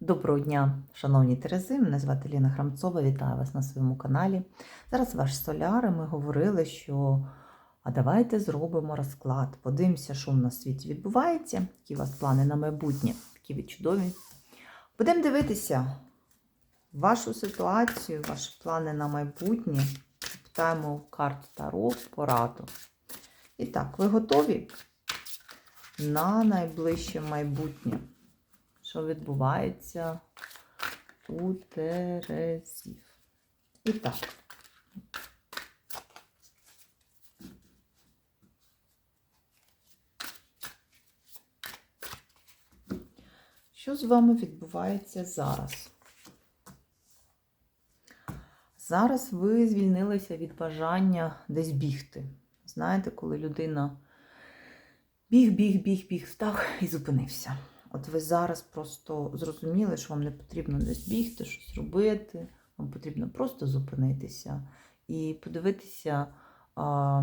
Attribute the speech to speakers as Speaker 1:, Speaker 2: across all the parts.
Speaker 1: Доброго дня, шановні Терези. Мене звати Ліна Храмцова. Вітаю вас на своєму каналі. Зараз ваш соляр. Ми говорили, що а давайте зробимо розклад. Подивимося, що в нас в світі відбувається, які у вас плани на майбутнє, такі ви чудові. Будемо дивитися вашу ситуацію, ваші плани на майбутнє. Питаємо карт Таро пораду. І так, ви готові на найближче майбутнє? Що відбувається у Терезів. І так. Що з вами відбувається зараз? Зараз ви звільнилися від бажання десь бігти. Знаєте, коли людина біг, біг, біг, біг, встав і зупинився. От ви зараз просто зрозуміли, що вам не потрібно десь бігти, щось робити, вам потрібно просто зупинитися і подивитися а,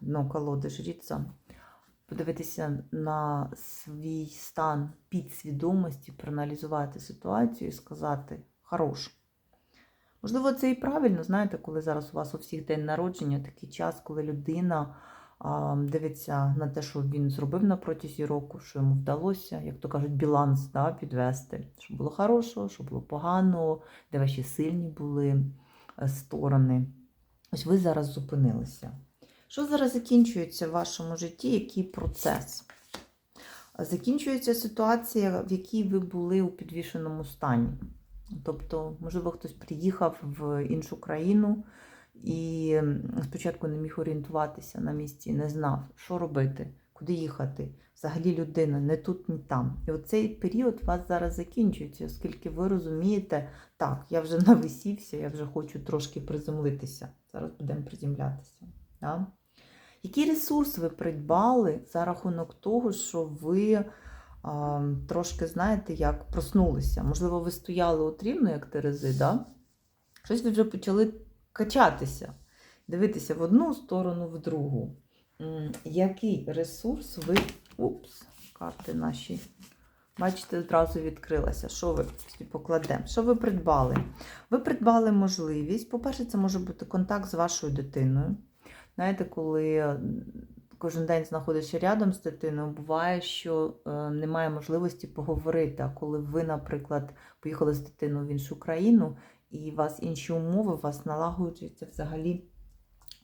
Speaker 1: ну, колоди жріця, подивитися на свій стан підсвідомості, проаналізувати ситуацію і сказати хорош. Можливо, це і правильно, знаєте, коли зараз у вас у всіх день народження, такий час, коли людина дивиться на те, що він зробив на протязі року, що йому вдалося, як то кажуть, біланс да, підвести, що було хорошого, що було поганого, де ваші сильні були е, сторони. Ось ви зараз зупинилися. Що зараз закінчується в вашому житті? Який процес? Закінчується ситуація, в якій ви були у підвішеному стані. Тобто, можливо, хтось приїхав в іншу країну. І спочатку не міг орієнтуватися на місці, не знав, що робити, куди їхати. Взагалі людина не тут, ні там. І оцей період у вас зараз закінчується, оскільки ви розумієте, так, я вже нависівся, я вже хочу трошки приземлитися. Зараз будемо приземлятися. Да? Які ресурси ви придбали за рахунок того, що ви а, трошки, знаєте, як проснулися? Можливо, ви стояли от рівно, як Терези, да? щось ви вже почали качатися, дивитися в одну сторону, в другу. Який ресурс ви. Упс, карти наші. Бачите, одразу відкрилася. Що ви покладемо? Що ви придбали? Ви придбали можливість. По-перше, це може бути контакт з вашою дитиною. Знаєте, коли кожен день знаходишся рядом з дитиною, буває, що е, немає можливості поговорити. А коли ви, наприклад, поїхали з дитиною в іншу країну, і у вас інші умови, у вас налагоджується взагалі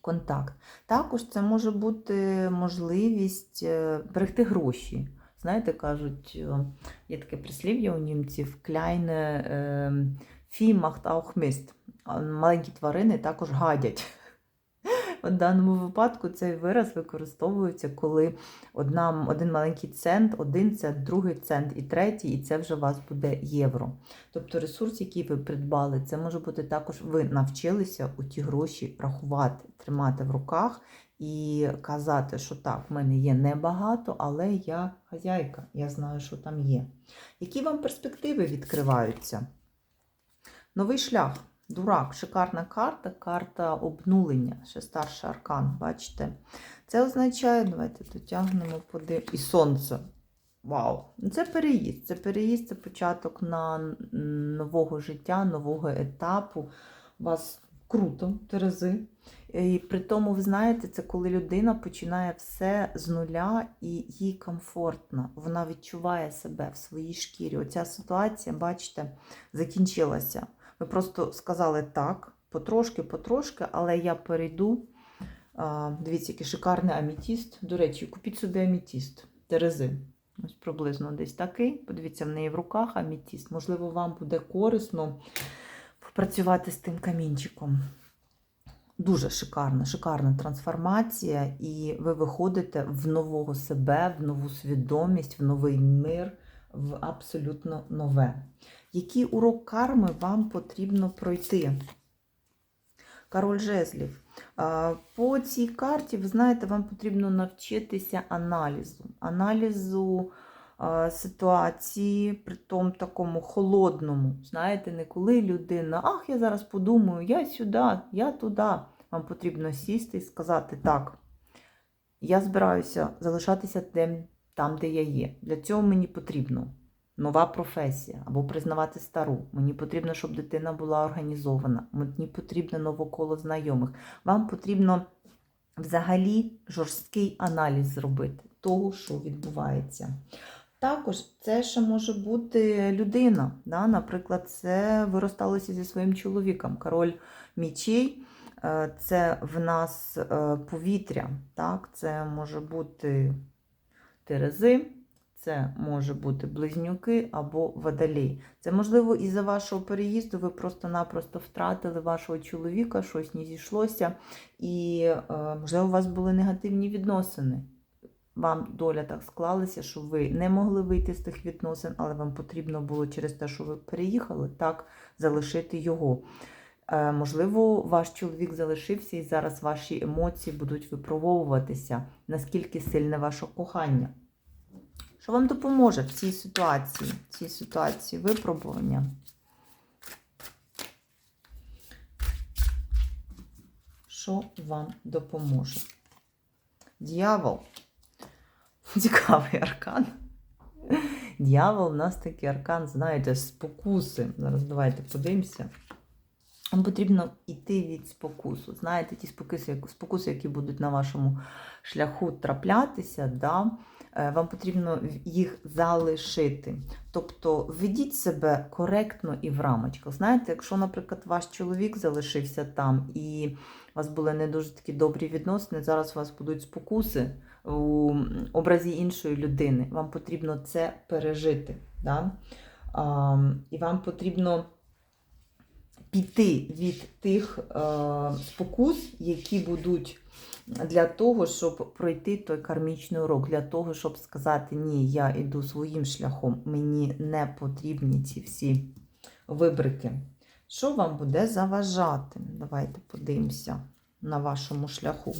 Speaker 1: контакт. Також це може бути можливість е, берегти гроші. Знаєте, кажуть, е, є таке прислів'я у німців кляйне фімахт аухміст. Маленькі тварини також гадять. В даному випадку цей вираз використовується, коли одна, один маленький цент, один цент, другий цент і третій, і це вже у вас буде євро. Тобто ресурс, який ви придбали, це може бути також, ви навчилися у ті гроші рахувати, тримати в руках і казати, що так, в мене є небагато, але я хазяйка, я знаю, що там є. Які вам перспективи відкриваються? Новий шлях. Дурак, шикарна карта, карта обнулення, ще старший аркан, бачите? Це означає, давайте дотягнемо подив. І сонце. Вау! Це переїзд. Це переїзд, це початок на нового життя, нового етапу. У вас круто, Терези. І при тому, ви знаєте, це коли людина починає все з нуля і їй комфортно. Вона відчуває себе в своїй шкірі. Оця ситуація, бачите, закінчилася. Ви просто сказали так, потрошки, потрошки, але я перейду. Дивіться, який шикарний амітіст. До речі, купіть собі амітіст, терези. Ось приблизно десь такий. Подивіться, в неї в руках амітіст. Можливо, вам буде корисно попрацювати з тим камінчиком. Дуже шикарна, шикарна трансформація, і ви виходите в нового себе, в нову свідомість, в новий мир, в абсолютно нове. Який урок карми вам потрібно пройти? Король жезлів. По цій карті, ви знаєте, вам потрібно навчитися аналізу. Аналізу ситуації, при тому такому холодному. Знаєте, не коли людина, ах, я зараз подумаю, я сюди, я туди. Вам потрібно сісти і сказати, так, я збираюся залишатися там, де я є. Для цього мені потрібно нова професія або признавати стару. Мені потрібно, щоб дитина була організована. Мені потрібно нове коло знайомих. Вам потрібно взагалі жорсткий аналіз зробити того, що відбувається. Також це ще може бути людина. Да? Наприклад, це ви розсталися зі своїм чоловіком. Король мічей е, це в нас е, повітря. Так? Це може бути Терези, це може бути близнюки або водолій. Це можливо із-за вашого переїзду ви просто-напросто втратили вашого чоловіка, щось не зійшлося, і, е, можливо, у вас були негативні відносини. Вам доля так склалася, що ви не могли вийти з тих відносин, але вам потрібно було через те, що ви переїхали, так залишити його. Е, Можливо, ваш чоловік залишився, і зараз ваші емоції будуть випробовуватися, наскільки сильне ваше кохання. Що вам допоможе в цій ситуації? В цій ситуації випробування? Що вам допоможе? Дьявол. Цікавий аркан. Дьявол у нас такий аркан, знаєте, спокуси. Зараз давайте подивимося. Вам потрібно йти від спокусу. Знаєте, ті спокуси, спокуси, які будуть на вашому шляху траплятися, да? е, вам потрібно їх залишити. Тобто ведіть себе коректно і в рамочках. Знаєте, якщо, наприклад, ваш чоловік залишився там і у вас були не дуже такі добрі відносини, зараз у вас будуть спокуси у образі іншої людини. Вам потрібно це пережити. Да? А, і вам потрібно піти від тих е, спокус, які будуть для того, щоб пройти той кармічний урок, для того, щоб сказати, ні, я йду своїм шляхом, мені не потрібні ці всі вибрики. Що вам буде заважати? Давайте подивимося на вашому шляху.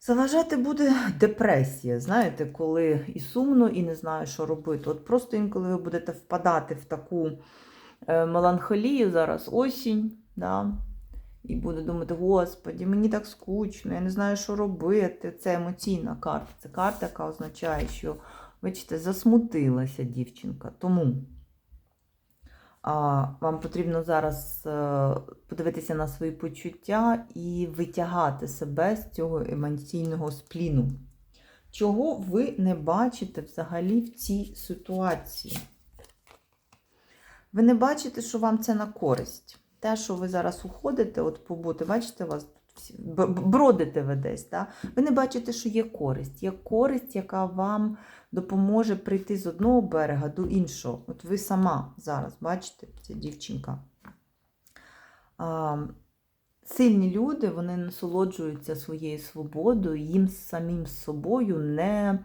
Speaker 1: Заважати буде депресія, знаєте, коли і сумно, і не знаю, що робити. От просто інколи ви будете впадати в таку меланхолію, зараз осінь, да? і буде думати, господі, мені так скучно, я не знаю, що робити. Це емоційна карта. Це карта, яка означає, що, бачите, засмутилася дівчинка. Тому а, вам потрібно зараз е, подивитися на свої почуття і витягати себе з цього емоційного спліну. Чого ви не бачите взагалі в цій ситуації? Ви не бачите, що вам це на користь. Те, що ви зараз уходите, от побути, бачите, вас всі- бродите ви десь, да? ви не бачите, що є користь. Є користь, яка вам допоможе прийти з одного берега до іншого. От ви сама зараз, бачите, ця дівчинка. Сильні люди, вони насолоджуються своєю свободою, їм самим собою не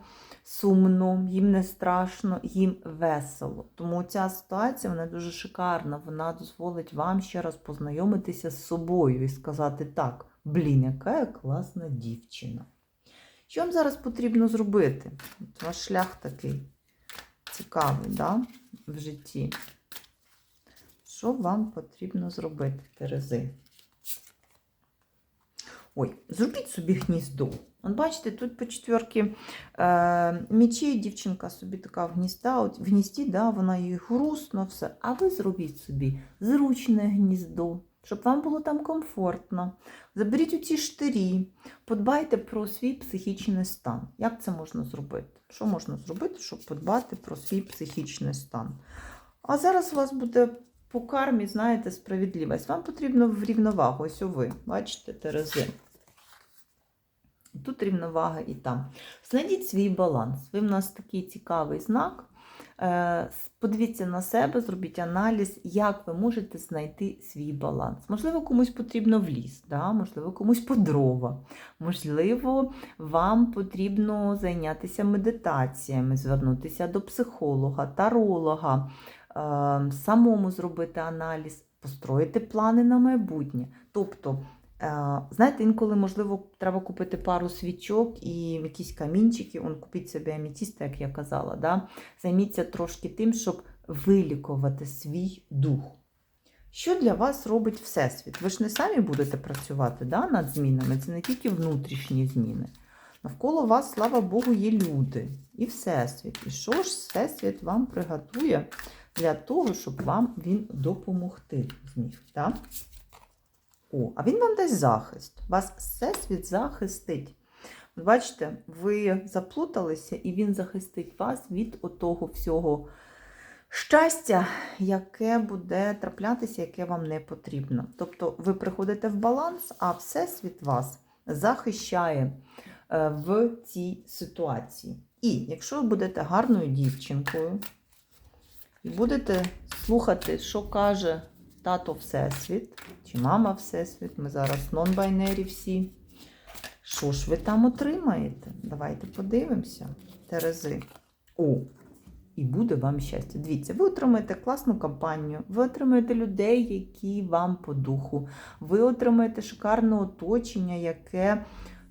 Speaker 1: сумно, їм не страшно, їм весело. Тому ця ситуація вона дуже шикарна. Вона дозволить вам ще раз познайомитися з собою і сказати так, блін, яка я класна дівчина. Що вам зараз потрібно зробити? От ваш шлях такий цікавий, да? в житті. Що вам потрібно зробити, Терези? Ой, зробіть собі гніздо. От бачите, тут по четверки е, мечей дівчинка собі така в гнізда, от в гнізді, да, вона їй грустно, все. А ви зробіть собі зручне гніздо, щоб вам було там комфортно. Заберіть у ці штирі, подбайте про свій психічний стан. Як це можна зробити? Що можна зробити, щоб подбати про свій психічний стан? А зараз у вас буде по кармі, знаєте, справедливість. Вам потрібно в рівновагу. Ось ви, бачите, Терези. Тут рівновага і там. Знайдіть свій баланс. Ви в нас такий цікавий знак. Е, Подивіться на себе, зробіть аналіз, як ви можете знайти свій баланс. Можливо, комусь потрібно в ліс, да? можливо, комусь по дрова. Можливо, вам потрібно зайнятися медитаціями, звернутися до психолога, таролога, е, самому зробити аналіз, построїти плани на майбутнє. Тобто, Знаєте, інколи, можливо, треба купити пару свічок і якісь камінчики, он купіть собі амітіста, як я казала. Да? Займіться трошки тим, щоб вилікувати свій дух. Що для вас робить Всесвіт? Ви ж не самі будете працювати да, над змінами, це не тільки внутрішні зміни. Навколо вас, слава Богу, є люди і Всесвіт. І що ж Всесвіт вам приготує для того, щоб вам він допомогти зміг? Так? О, а він вам дасть захист. Вас Всесвіт захистить. Бачите, ви заплуталися, і він захистить вас від отого всього щастя, яке буде траплятися, яке вам не потрібно. Тобто ви приходите в баланс, а Всесвіт вас захищає е, в цій ситуації. І якщо ви будете гарною дівчинкою і будете слухати, що каже тато Всесвіт чи мама Всесвіт, ми зараз нон-байнері всі. Що ж ви там отримаєте? Давайте подивимося. Терези. О, і буде вам щастя. Дивіться, ви отримаєте класну компанію, ви отримаєте людей, які вам по духу, ви отримаєте шикарне оточення, яке,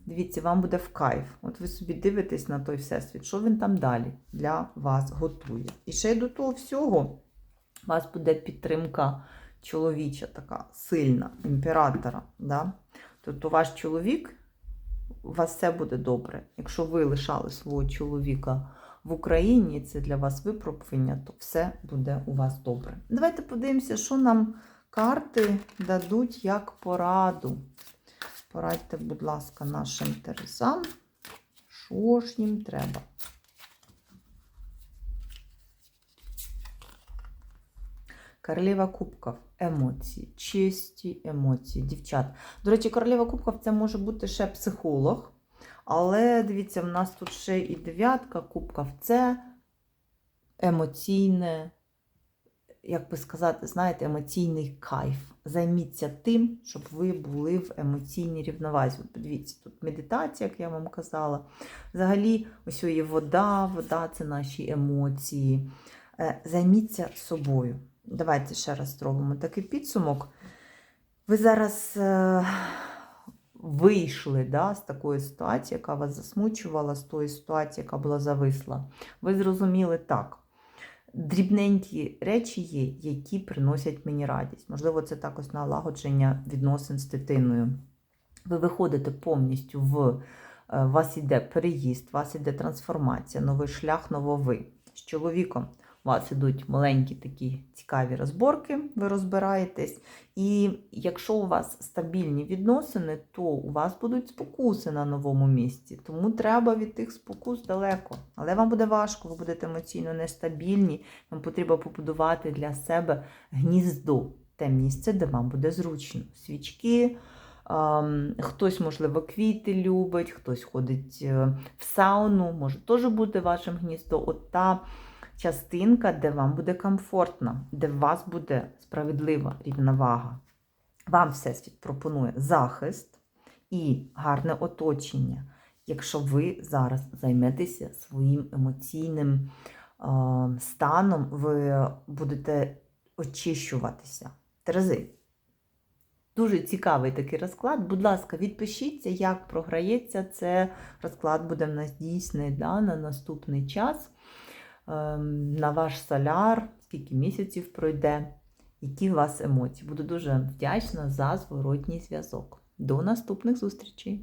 Speaker 1: дивіться, вам буде в кайф. От ви собі дивитесь на той всесвіт, що він там далі для вас готує. І ще й до того всього, у вас буде підтримка чоловіча, така сильна, імператора. Да? Тобто ваш чоловік, у вас все буде добре. Якщо ви лишали свого чоловіка в Україні, це для вас випробування, то все буде у вас добре. Давайте подивимося, що нам карти дадуть як пораду. Порадьте, будь ласка, нашим терезам, що ж їм треба. Королева кубків. Емоції, чисті емоції, дівчат. До речі, королева кубків це може бути ще психолог. Але дивіться, в нас тут ще і дев'ятка кубків. Це емоційне, як би сказати, знаєте, емоційний кайф. Займіться тим, щоб ви були в емоційній рівновазі. Подивіться, тут медитація, як я вам казала. Взагалі, ось є вода, вода це наші емоції. Е, Займіться собою. Давайте ще раз зробимо такий підсумок. Ви зараз е, вийшли да, з такої ситуації, яка вас засмучувала, з тої ситуації, яка була зависла. Ви зрозуміли так. Дрібненькі речі є, які приносять мені радість. Можливо, це також налагодження відносин з дитиною. Ви виходите повністю в е, вас іде переїзд, вас іде трансформація, новий шлях, новови. З чоловіком у вас ідуть маленькі такі цікаві розборки, ви розбираєтесь. І якщо у вас стабільні відносини, то у вас будуть спокуси на новому місці. Тому треба від тих спокус далеко. Але вам буде важко, ви будете емоційно нестабільні. Вам потрібно побудувати для себе гніздо, те місце, де вам буде зручно. Свічки. Um, хтось, можливо, квіти любить, хтось ходить е, в сауну, може теж бути вашим гніздо. От та частинка, де вам буде комфортно, де у вас буде справедлива рівновага. Вам Всесвіт пропонує захист і гарне оточення, якщо ви зараз займетеся своїм емоційним станом, ви будете очищуватися. Терези. Дуже цікавий такий розклад. Будь ласка, відпишіться, як програється. Це розклад буде в нас дійсний да, на наступний час. Ем, на ваш соляр, скільки місяців пройде, які у вас емоції. Буду дуже вдячна за зворотній зв'язок. До наступних зустрічей!